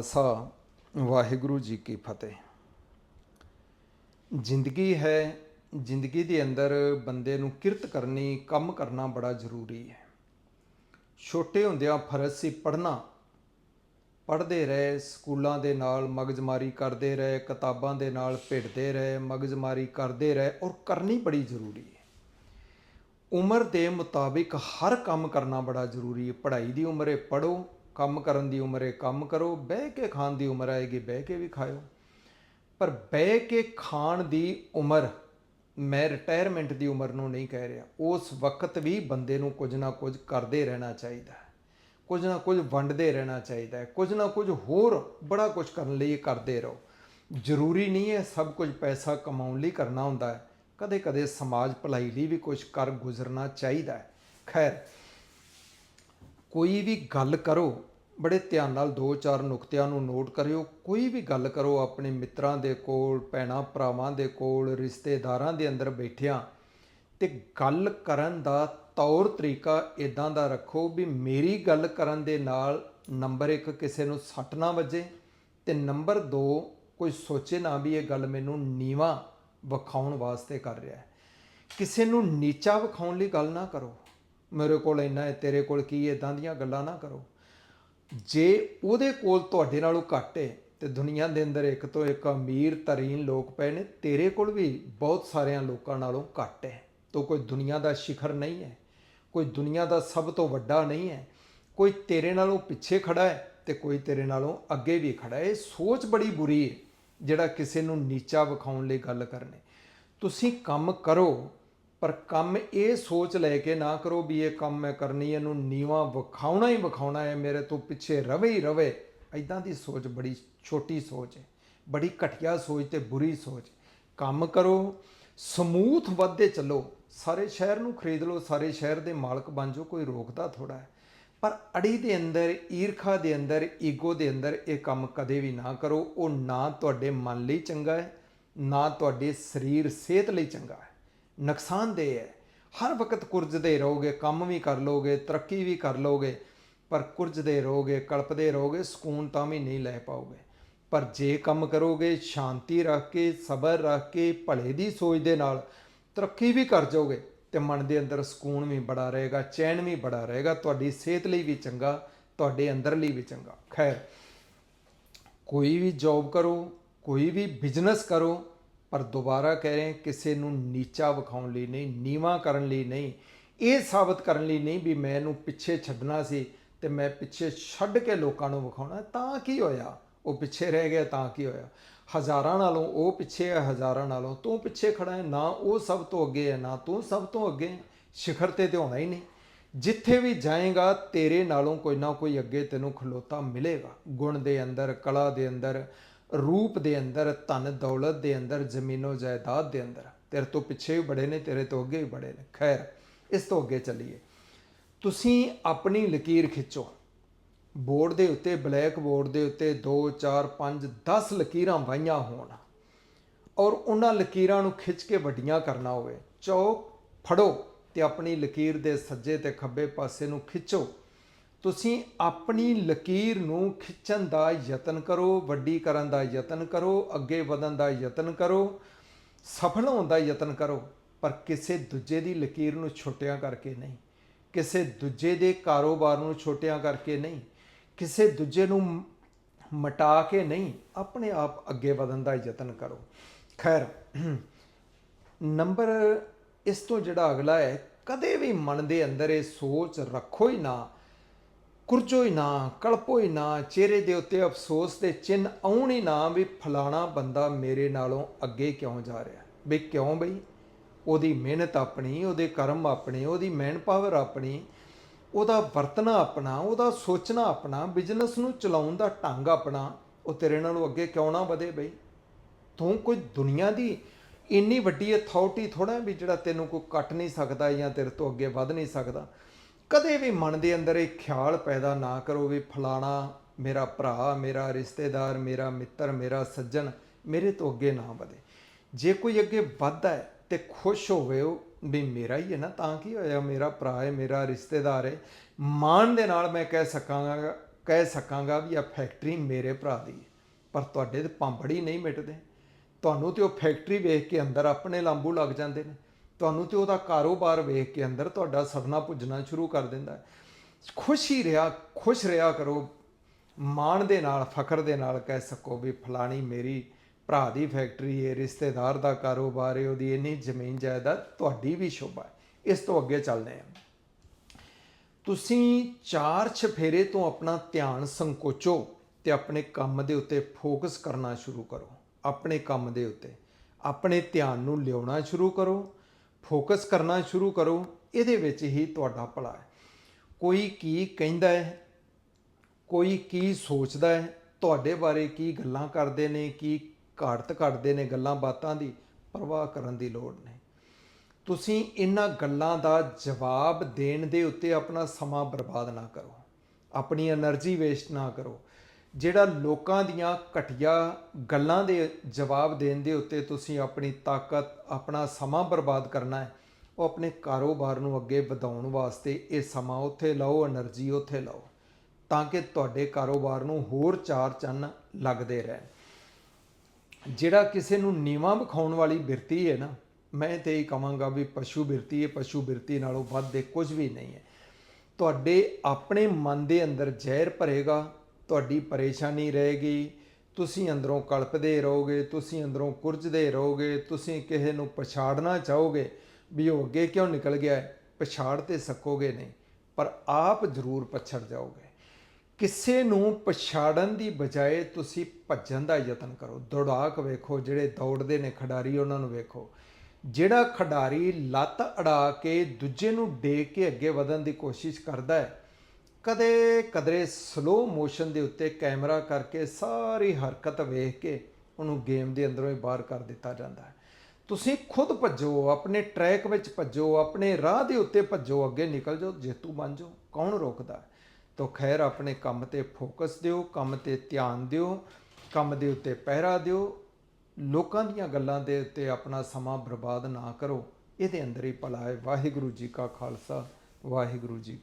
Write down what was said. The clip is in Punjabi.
ਸਾ ਵਾਹਿਗੁਰੂ ਜੀ ਕੀ ਫਤਿਹ। ਜ਼ਿੰਦਗੀ ਹੈ, ਜ਼ਿੰਦਗੀ ਦੇ ਅੰਦਰ ਬੰਦੇ ਨੂੰ ਕਿਰਤ ਕਰਨੀ, ਕੰਮ ਕਰਨਾ ਬੜਾ ਜ਼ਰੂਰੀ ਹੈ। ਛੋਟੇ ਹੁੰਦਿਆਂ ਫਰਜ਼ ਸੀ ਪੜ੍ਹਨਾ। ਪੜ੍ਹਦੇ ਰਹੇ, ਸਕੂਲਾਂ ਦੇ ਨਾਲ ਮਗਜਮਾਰੀ ਕਰਦੇ ਰਹੇ, ਕਿਤਾਬਾਂ ਦੇ ਨਾਲ ਭਿੜਦੇ ਰਹੇ, ਮਗਜਮਾਰੀ ਕਰਦੇ ਰਹੇ ਔਰ ਕਰਨੀ ਬੜੀ ਜ਼ਰੂਰੀ ਹੈ। ਉਮਰ ਦੇ ਮੁਤਾਬਿਕ ਹਰ ਕੰਮ ਕਰਨਾ ਬੜਾ ਜ਼ਰੂਰੀ ਹੈ। ਪੜ੍ਹਾਈ ਦੀ ਉਮਰ ਹੈ ਪੜੋ ਕੰਮ ਕਰਨ ਦੀ ਉਮਰ ਹੈ, ਕੰਮ ਕਰੋ, ਬਹਿ ਕੇ ਖਾਣ ਦੀ ਉਮਰ ਆਏਗੀ, ਬਹਿ ਕੇ ਵੀ ਖਾਓ ਪਰ ਬਹਿ ਕੇ ਖਾਣ ਦੀ ਉਮਰ ਮੈਂ ਰਿਟਾਇਰਮੈਂਟ ਦੀ ਉਮਰ ਨੂੰ ਨਹੀਂ ਕਹਿ ਰਿਹਾ। ਉਸ ਵਕਤ ਵੀ ਬੰਦੇ ਨੂੰ ਕੁਝ ਨਾ ਕੁਝ ਕਰਦੇ ਰਹਿਣਾ ਚਾਹੀਦਾ ਹੈ। ਕੁਝ ਨਾ ਕੁਝ ਵੰਡਦੇ ਰਹਿਣਾ ਚਾਹੀਦਾ ਹੈ। ਕੁਝ ਨਾ ਕੁਝ ਹੋਰ ਬੜਾ ਕੁਝ ਕਰਨ ਲਈ ਕਰਦੇ ਰਹੋ। ਜ਼ਰੂਰੀ ਨਹੀਂ ਹੈ ਸਭ ਕੁਝ ਪੈਸਾ ਕਮਾਉਣ ਲਈ ਕਰਨਾ ਹੁੰਦਾ ਹੈ। ਕਦੇ ਕਦੇ ਸਮਾਜ ਭਲਾਈ ਲਈ ਵੀ ਕੁਝ ਕਰ ਗੁਜ਼ਰਨਾ ਚਾਹੀਦਾ ਹੈ। ਖੈਰ ਕੋਈ ਵੀ ਗੱਲ ਕਰੋ, ਬੜੇ ਧਿਆਨ ਨਾਲ ਦੋ ਚਾਰ ਨੁਕਤਿਆਂ ਨੂੰ ਨੋਟ ਕਰਿਓ। ਕੋਈ ਵੀ ਗੱਲ ਕਰੋ, ਆਪਣੇ ਮਿੱਤਰਾਂ ਦੇ ਕੋਲ, ਭੈਣਾਂ ਭਰਾਵਾਂ ਦੇ ਕੋਲ, ਰਿਸ਼ਤੇਦਾਰਾਂ ਦੇ ਅੰਦਰ ਬੈਠਿਆਂ, ਤੇ ਗੱਲ ਕਰਨ ਦਾ ਤੌਰ ਤਰੀਕਾ ਇਦਾਂ ਦਾ ਰੱਖੋ ਵੀ ਮੇਰੀ ਗੱਲ ਕਰਨ ਦੇ ਨਾਲ ਨੰਬਰ 1 ਕਿਸੇ ਨੂੰ ਸੱਟ ਨਾ ਵੱਜੇ ਤੇ ਨੰਬਰ 2 ਕੋਈ ਸੋਚੇ ਨਾ ਵੀ ਇਹ ਗੱਲ ਮੈਨੂੰ ਨੀਵਾ ਵਿਖਾਉਣ ਵਾਸਤੇ ਕਰ ਰਿਹਾ। ਹੈ ਕਿਸੇ ਨੂੰ ਨੀਚਾ ਵਿਖਾਉਣ ਲਈ ਗੱਲ ਨਾ ਕਰੋ। ਮੇਰੇ ਕੋਲ ਇੰਨਾ ਹੈ, ਤੇਰੇ ਕੋਲ ਕੀ ਹੈ ਇਦਾਂ ਦੀਆਂ ਗੱਲਾਂ ਨਾ ਕਰੋ। ਜੇ ਉਹਦੇ ਕੋਲ ਤੁਹਾਡੇ ਨਾਲੋਂ ਘੱਟ ਹੈ, ਤੇ ਦੁਨੀਆ ਦੇ ਅੰਦਰ ਇੱਕ ਤੋਂ ਇੱਕ ਅਮੀਰ ਤਰੀਨ ਲੋਕ ਪਏ ਨੇ, ਤੇਰੇ ਕੋਲ ਵੀ ਬਹੁਤ ਸਾਰਿਆਂ ਲੋਕਾਂ ਨਾਲੋਂ ਘੱਟ ਹੈ। ਤੋ ਕੋਈ ਦੁਨੀਆ ਦਾ ਸ਼ਿਖਰ ਨਹੀਂ ਹੈ, ਕੋਈ ਦੁਨੀਆ ਦਾ ਸਭ ਤੋਂ ਵੱਡਾ ਨਹੀਂ ਹੈ, ਕੋਈ ਤੇਰੇ ਨਾਲੋਂ ਪਿੱਛੇ ਖੜਾ ਹੈ ਤੇ ਕੋਈ ਤੇਰੇ ਨਾਲੋਂ ਅੱਗੇ ਵੀ ਖੜਾ ਹੈ। ਇਹ ਸੋਚ ਬੜੀ ਬੁਰੀ ਹੈ, ਜਿਹੜਾ ਕਿਸੇ ਨੂੰ ਨੀਚਾ ਵਿਖਾਉਣ ਲਈ ਗੱਲ ਕਰਨੇ। ਤੁਸੀਂ ਕੰਮ ਕਰੋ ਪਰ ਕੰਮ ਇਹ ਸੋਚ ਲੈ ਕੇ ਨਾ ਕਰੋ ਵੀ ਇਹ ਕੰਮ ਮੈਂ ਕਰਨੀ ਇਹਨੂੰ ਨੀਵਾ ਵਿਖਾਉਣਾ ਹੀ ਵਿਖਾਉਣਾ ਹੈ, ਮੇਰੇ ਤੋਂ ਪਿੱਛੇ ਰਵੇ ਹੀ ਰਵੇ। ਐਦਾਂ ਦੀ ਸੋਚ ਬੜੀ ਛੋਟੀ ਸੋਚ ਹੈ, ਬੜੀ ਘਟੀਆ ਸੋਚ ਤੇ ਬੁਰੀ ਸੋਚ ਕੰਮ ਕਰੋ, ਸਮੂਥ ਵੱਧਦੇ ਚੱਲੋ, ਸਾਰੇ ਸ਼ਹਿਰ ਨੂੰ ਖਰੀਦ ਲਓ, ਸਾਰੇ ਸ਼ਹਿਰ ਦੇ ਮਾਲਕ ਬਣ ਜਾਓ, ਕੋਈ ਰੋਕਦਾ ਥੋੜਾ ਹੈ। ਪਰ ਅੜੀ ਦੇ ਅੰਦਰ, ਈਰਖਾ ਦੇ ਅੰਦਰ, ਈਗੋ ਦੇ ਅੰਦਰ ਇਹ ਕੰਮ ਕਦੇ ਵੀ ਨਾ ਕਰੋ, ਉਹ ਨਾ ਤੁਹਾਡੇ ਮਨ ਲਈ ਚੰਗਾ ਹੈ, ਨਾ ਤੁਹਾਡੇ ਸਰੀਰ ਸਿਹਤ ਲਈ ਚੰਗਾ ਹੈ। ਨੁਕਸਾਨਦੇਹ ਹੈ। ਹਰ ਵਕਤ ਕੁਰਜਦੇ ਰਹੋਗੇ, ਕੰਮ ਵੀ ਕਰ ਲੋਗੇ ਤਰੱਕੀ ਵੀ ਕਰ ਲੋਗੇ ਪਰ ਕੁਰਜਦੇ ਰਹੋਗੇ, ਕਲਪਦੇ ਰਹੋਗੇ, ਸਕੂਨ ਤਾਂ ਵੀ ਨਹੀਂ ਲੈ ਪਾਓਗੇ। ਪਰ ਜੇ ਕੰਮ ਕਰੋਗੇ, ਸ਼ਾਂਤੀ ਰੱਖ ਕੇ, ਸਬਰ ਰੱਖ ਕੇ, ਭਲੇ ਦੀ ਸੋਚ ਦੇ ਨਾਲ ਤਰੱਕੀ ਵੀ ਕਰ ਜਾਓਗੇ, ਤੇ ਮਨ ਦੇ ਅੰਦਰ ਸਕੂਨ ਵੀ ਬੜਾ ਰਹੇਗਾ, ਚੈਨ ਵੀ ਬੜਾ ਰਹੇਗਾ, ਤੁਹਾਡੀ ਸਿਹਤ ਲਈ ਵੀ ਚੰਗਾ, ਤੁਹਾਡੇ ਅੰਦਰ ਲਈ ਵੀ ਚੰਗਾ। ਖੈਰ, ਕੋਈ ਵੀ ਜੌਬ ਕਰੋ, ਕੋਈ ਵੀ ਬਿਜ਼ਨਸ ਕਰੋ ਪਰ ਦੁਬਾਰਾ ਕਹਿ ਰਹੇ ਕਿਸੇ ਨੂੰ ਨੀਚਾ ਵਿਖਾਉਣ ਲਈ ਨਹੀਂ, ਨੀਵਾ ਕਰਨ ਲਈ ਨਹੀਂ, ਇਹ ਸਾਬਤ ਕਰਨ ਲਈ ਨਹੀਂ ਵੀ ਮੈਂ ਇਹਨੂੰ ਪਿੱਛੇ ਛੱਡਣਾ ਸੀ ਤੇ ਮੈਂ ਪਿੱਛੇ ਛੱਡ ਕੇ ਲੋਕਾਂ ਨੂੰ ਵਿਖਾਉਣਾ, ਤਾਂ ਕੀ ਹੋਇਆ? ਉਹ ਪਿੱਛੇ ਰਹਿ ਗਿਆ, ਤਾਂ ਕੀ ਹੋਇਆ? ਹਜ਼ਾਰਾਂ ਨਾਲੋਂ ਉਹ ਪਿੱਛੇ ਹੈ, ਹਜ਼ਾਰਾਂ ਨਾਲੋਂ ਤੂੰ ਪਿੱਛੇ ਖੜਾ ਹੈ, ਨਾ ਉਹ ਸਭ ਤੋਂ ਅੱਗੇ ਹੈ, ਨਾ ਤੂੰ ਸਭ ਤੋਂ ਅੱਗੇ ਹੈ। ਸਿਖਰ ਤੇ ਤੇ ਹੋਣਾ ਹੀ ਨਹੀਂ। ਜਿੱਥੇ ਵੀ ਜਾਏਗਾ, ਤੇਰੇ ਨਾਲੋਂ ਕੋਈ ਨਾ ਕੋਈ ਅੱਗੇ ਤੈਨੂੰ ਖਲੋਤਾ ਮਿਲੇਗਾ। ਗੁਣ ਦੇ ਅੰਦਰ, ਕਲਾ ਦੇ ਅੰਦਰ ਰੂਪ ਦੇ ਅੰਦਰ, ਧਨ ਦੌਲਤ ਦੇ ਅੰਦਰ, ਜ਼ਮੀਨੋ ਜਾਇਦਾਦ ਦੇ ਅੰਦਰ। ਤੇਰੇ ਤੋਂ ਪਿੱਛੇ ਵੀ ਬੜੇ ਨੇ, ਤੇਰੇ ਤੋਂ ਅੱਗੇ ਵੀ ਬੜੇ ਨੇ। ਖੈਰ, ਇਸ ਤੋਂ ਅੱਗੇ ਚੱਲੀਏ। ਤੁਸੀਂ ਆਪਣੀ ਲਕੀਰ ਖਿੱਚੋ। ਬੋਰਡ ਦੇ ਉੱਤੇ, ਬਲੈਕ ਬੋਰਡ ਦੇ ਉੱਤੇ 2 4 5 10 ਲਕੀਰਾਂ ਵਾਈਆਂ ਹੋਣ। ਔਰ ਉਹਨਾਂ ਲਕੀਰਾਂ ਨੂੰ ਖਿੱਚ ਕੇ ਵੱਡੀਆਂ ਕਰਨਾ ਹੋਵੇ। ਚੌਕ ਫੜੋ ਤੇ ਆਪਣੀ ਲਕੀਰ ਦੇ ਸੱਜੇ ਤੇ ਖੱਬੇ ਪਾਸੇ ਨੂੰ ਖਿੱਚੋ। ਤੁਸੀਂ ਆਪਣੀ ਲਕੀਰ ਨੂੰ ਖਿੱਚਣ ਦਾ ਯਤਨ ਕਰੋ, ਵੱਡੀ ਕਰਨ ਦਾ ਯਤਨ ਕਰੋ, ਅੱਗੇ ਵਧਣ ਦਾ ਯਤਨ ਕਰੋ, ਸਫਲ ਹੋਣ ਦਾ ਯਤਨ ਕਰੋ, ਪਰ ਕਿਸੇ ਦੂਜੇ ਦੀ ਲਕੀਰ ਨੂੰ ਛੋਟਿਆਂ ਕਰਕੇ ਨਹੀਂ। ਕਿਸੇ ਦੂਜੇ ਦੇ ਕਾਰੋਬਾਰ ਨੂੰ ਛੋਟਿਆਂ ਕਰਕੇ ਨਹੀਂ। ਕਿਸੇ ਦੂਜੇ ਨੂੰ ਮਟਾ ਕੇ ਨਹੀਂ, ਆਪਣੇ ਆਪ ਅੱਗੇ ਵਧਣ ਦਾ ਯਤਨ ਕਰੋ। ਖੈਰ, ਨੰਬਰ ਇਸ ਤੋਂ ਜਿਹੜਾ ਅਗਲਾ ਹੈ, ਕਦੇ ਵੀ ਮਨ ਦੇ ਅੰਦਰ ਇਹ ਸੋਚ ਰੱਖੋ ਹੀ ਨਾ ਕੁਰਜੋ ਹੀ ਨਾ ਕਲਪੋ ਹੀ ਨਾ, ਚਿਹਰੇ ਦੇ ਉੱਤੇ ਅਫਸੋਸ ਦੇ ਚਿੰਨ ਆਉਣ ਹੀ ਨਾ ਵੀ ਫਲਾਣਾ ਬੰਦਾ ਮੇਰੇ ਨਾਲੋਂ ਅੱਗੇ ਕਿਉਂ ਜਾ ਰਿਹਾ? ਵੀ ਕਿਉਂ ਬਈ? ਉਹਦੀ ਮਿਹਨਤ ਆਪਣੀ, ਉਹਦੇ ਕਰਮ ਆਪਣੇ, ਉਹਦੀ ਮੈਨ ਪਾਵਰ ਆਪਣੀ, ਉਹਦਾ ਵਰਤਣਾ ਆਪਣਾ, ਉਹਦਾ ਸੋਚਣਾ ਆਪਣਾ ਬਿਜ਼ਨਸ ਨੂੰ ਚਲਾਉਣ ਦਾ ਢੰਗ ਆਪਣਾ, ਉਹ ਤੇਰੇ ਨਾਲੋਂ ਅੱਗੇ ਕਿਉਂ ਨਾ ਵਧੇ ਬਈ? ਤੂੰ ਕੋਈ ਦੁਨੀਆ ਦੀ ਇੰਨੀ ਵੱਡੀ ਅਥਾਰਟੀ ਥੋੜਾ ਵੀ ਜਿਹੜਾ ਤੈਨੂੰ ਕੋਈ ਕੱਟ ਨਹੀਂ ਸਕਦਾ ਜਾਂ ਤੇਰੇ ਤੋਂ ਅੱਗੇ ਵਧ ਨਹੀਂ ਸਕਦਾ। ਕਦੇ ਵੀ ਮਨ ਦੇ ਅੰਦਰ ਇਹ ਖਿਆਲ ਪੈਦਾ ਨਾ ਕਰੋ ਵੀ ਫਲਾਣਾ ਮੇਰਾ ਭਰਾ, ਮੇਰਾ ਰਿਸ਼ਤੇਦਾਰ, ਮੇਰਾ ਮਿੱਤਰ, ਮੇਰਾ ਸੱਜਣ ਮੇਰੇ ਤੋਂ ਅੱਗੇ ਨਾ ਵਧੇ। ਜੇ ਕੋਈ ਅੱਗੇ ਵੱਧਦਾ ਹੈ ਤੇ ਖੁਸ਼ ਹੋਵੇ ਉਹ ਵੀ ਮੇਰਾ ਹੀ ਹੈ ਨਾ, ਤਾਂ ਕੀ ਹੋਇਆ? ਮੇਰਾ ਭਰਾ ਹੈ, ਮੇਰਾ ਰਿਸ਼ਤੇਦਾਰ ਹੈ। ਮਾਣ ਦੇ ਨਾਲ ਮੈਂ ਕਹਿ ਸਕਾਂਗਾ ਕਹਿ ਸਕਾਂਗਾ ਵੀ ਆ ਫੈਕਟਰੀ ਮੇਰੇ ਭਰਾ ਦੀ ਹੈ। ਪਰ ਤੁਹਾਡੇ ਤੇ ਪਾਂਪੜੀ ਨਹੀਂ ਮਿਟਦੇ। ਤੁਹਾਨੂੰ ਤੇ ਉਹ ਫੈਕਟਰੀ ਵੇਖ ਕੇ ਅੰਦਰ ਆਪਣੇ ਲਾਂਬੂ ਲੱਗ ਜਾਂਦੇ ਨੇ। ਤੁਹਾਨੂੰ ਤੇ ਉਹਦਾ ਕਾਰੋਬਾਰ ਵੇਖ ਕੇ ਅੰਦਰ ਤੁਹਾਡਾ ਸਦਨਾ ਪੁੱਜਣਾ ਸ਼ੁਰੂ ਕਰ ਦਿੰਦਾ ਹੈ। ਖੁਸ਼ ਹੀ ਰਿਹਾ, ਖੁਸ਼ ਰਿਹਾ ਕਰੋ। ਮਾਣ ਦੇ ਨਾਲ, ਫਖਰ ਦੇ ਨਾਲ ਕਹਿ ਸਕੋ ਵੀ ਫਲਾਣੀ ਮੇਰੀ ਭਰਾ ਦੀ ਫੈਕਟਰੀ ਹੈ, ਰਿਸ਼ਤੇਦਾਰ ਦਾ ਕਾਰੋਬਾਰ ਹੈ, ਉਹਦੀ ਇੰਨੀ ਜ਼ਮੀਨ ਜਾਇਦਾਦ ਤੁਹਾਡੀ ਵੀ ਸ਼ੋਭਾ ਹੈ। ਇਸ ਤੋਂ ਅੱਗੇ ਚੱਲਦੇ ਹਾਂ। ਤੁਸੀਂ ਚਾਰ ਛਫੇਰੇ ਤੋਂ ਆਪਣਾ ਧਿਆਨ ਸੰਕੋਚੋ ਤੇ ਆਪਣੇ ਕੰਮ ਦੇ ਉੱਤੇ ਫੋਕਸ ਕਰਨਾ ਸ਼ੁਰੂ ਕਰੋ। ਆਪਣੇ ਕੰਮ ਦੇ ਉੱਤੇ, ਆਪਣੇ ਧਿਆਨ ਨੂੰ ਲਿਆਉਣਾ ਸ਼ੁਰੂ ਕਰੋ। ਫੋਕਸ ਕਰਨਾ ਸ਼ੁਰੂ ਕਰੋ, ਇਹਦੇ ਵਿੱਚ ਹੀ ਤੁਹਾਡਾ ਭਲਾ ਹੈ। ਕੋਈ ਕੀ ਕਹਿੰਦਾ ਹੈ, ਕੋਈ ਕੀ ਸੋਚਦਾ ਹੈ, ਤੁਹਾਡੇ ਬਾਰੇ ਕੀ ਗੱਲਾਂ ਕਰਦੇ ਨੇ, ਕੀ ਘਾਟਤ ਘੜਦੇ ਨੇ ਗੱਲਾਂ ਬਾਤਾਂ ਦੀ ਪਰਵਾਹ ਕਰਨ ਦੀ ਲੋੜ ਨਹੀਂ। ਤੁਸੀਂ ਇਹਨਾਂ ਗੱਲਾਂ ਦਾ ਜਵਾਬ ਦੇਣ ਦੇ ਉੱਤੇ ਆਪਣਾ ਸਮਾਂ ਬਰਬਾਦ ਨਾ ਕਰੋ। ਆਪਣੀ એનર્ਜੀ ਵੇਸਟ ਨਾ ਕਰੋ। ਜਿਹੜਾ ਲੋਕਾਂ ਦੀਆਂ ਘਟੀਆ ਗੱਲਾਂ ਦੇ ਜਵਾਬ ਦੇਣ ਦੇ ਉੱਤੇ ਤੁਸੀਂ ਆਪਣੀ ਤਾਕਤ, ਆਪਣਾ ਸਮਾਂ ਬਰਬਾਦ ਕਰਨਾ ਹੈ, ਉਹ ਆਪਣੇ ਕਾਰੋਬਾਰ ਨੂੰ ਅੱਗੇ ਵਧਾਉਣ ਵਾਸਤੇ ਇਹ ਸਮਾਂ ਉੱਥੇ ਲਾਓ એનર્ਜੀ ਉੱਥੇ ਲਾਓ, ਤਾਂ ਕਿ ਤੁਹਾਡੇ ਕਾਰੋਬਾਰ ਨੂੰ ਹੋਰ ਚਾਰ ਚੰਨ ਲੱਗਦੇ ਰਹਿਣ। ਜਿਹੜਾ ਕਿਸੇ ਨੂੰ ਨੀਵਾ ਵਿਖਾਉਣ ਵਾਲੀ ਬਿਰਤੀ ਹੈ ਨਾ, ਮੈਂ ਤੇ ਇਹ ਕਹਾਂਗਾ ਵੀ ਪਸ਼ੂ ਬਿਰਤੀ ਹੈ, ਪਸ਼ੂ ਬਿਰਤੀ ਨਾਲੋਂ ਵੱਧ ਦੇ ਕੁਝ ਵੀ ਨਹੀਂ ਹੈ। ਤੁਹਾਡੇ ਆਪਣੇ ਮਨ ਦੇ ਅੰਦਰ ਜ਼ਹਿਰ ਭਰੇਗਾ ਤੁਹਾਡੀ ਪਰੇਸ਼ਾਨੀ ਰਹੇਗੀ, ਤੁਸੀਂ ਅੰਦਰੋਂ ਕਲਪਦੇ ਰਹੋਗੇ, ਤੁਸੀਂ ਅੰਦਰੋਂ ਕੁਰਜਦੇ ਰਹੋਗੇ, ਤੁਸੀਂ ਕਿਸੇ ਨੂੰ ਪਛਾੜਨਾ ਚਾਹੋਗੇ ਵੀ ਉਹ ਅੱਗੇ ਕਿਉਂ ਨਿਕਲ ਗਿਆ ਪਛਾੜ ਤੇ ਸਕੋਗੇ ਨਹੀਂ, ਪਰ ਆਪ ਜ਼ਰੂਰ ਪਛੜ ਜਾਓਗੇ। ਕਿਸੇ ਨੂੰ ਪਛਾੜਨ ਦੀ ਬਜਾਏ ਤੁਸੀਂ ਭੱਜਣ ਦਾ ਯਤਨ ਕਰੋ, ਦੌੜਾਕ ਵੇਖੋ, ਜਿਹੜੇ ਦੌੜਦੇ ਨੇ ਖਿਡਾਰੀ ਉਹਨਾਂ ਨੂੰ ਵੇਖੋ। ਜਿਹੜਾ ਖਿਡਾਰੀ ਲੱਤ ਅੜਾ ਕੇ ਦੂਜੇ ਨੂੰ ਡੇਕ ਕੇ ਅੱਗੇ ਵਧਣ ਦੀ ਕੋਸ਼ਿਸ਼ ਕਰਦਾ ਹੈ ਕਦੇ ਕਦਰੇ ਸਲੋ ਮੋਸ਼ਨ ਦੇ ਉੱਤੇ ਕੈਮਰਾ ਕਰਕੇ ਸਾਰੀ ਹਰਕਤ ਵੇਖ ਕੇ ਉਹਨੂੰ ਗੇਮ ਦੇ ਅੰਦਰੋਂ ਹੀ ਬਾਹਰ ਕਰ ਦਿੱਤਾ ਜਾਂਦਾ ਹੈ। ਤੁਸੀਂ ਖੁਦ ਭੱਜੋ, ਆਪਣੇ ਟਰੈਕ ਵਿੱਚ ਭੱਜੋ, ਆਪਣੇ ਰਾਹ ਦੇ ਉੱਤੇ ਭੱਜੋ, ਅੱਗੇ ਨਿਕਲ ਜਾਓ, ਜੇਤੂ ਬਣ ਜਾਓ। ਕੌਣ ਰੋਕਦਾ ਹੈ? ਤੋ ਖੈਰ ਆਪਣੇ ਕੰਮ ਤੇ ਫੋਕਸ ਦਿਓ, ਕੰਮ ਤੇ ਧਿਆਨ ਦਿਓ, ਕੰਮ ਦੇ ਉੱਤੇ ਪਹਿਰਾ ਦਿਓ। ਲੋਕਾਂ ਦੀਆਂ ਗੱਲਾਂ ਦੇ ਉੱਤੇ ਆਪਣਾ ਸਮਾਂ ਬਰਬਾਦ ਨਾ ਕਰੋ। ਇਹਦੇ ਅੰਦਰ ਹੀ ਭਲਾ ਹੈ। ਵਾਹਿਗੁਰੂ ਜੀ ਕਾ ਖਾਲਸਾ, ਵਾਹਿਗੁਰੂ ਜੀ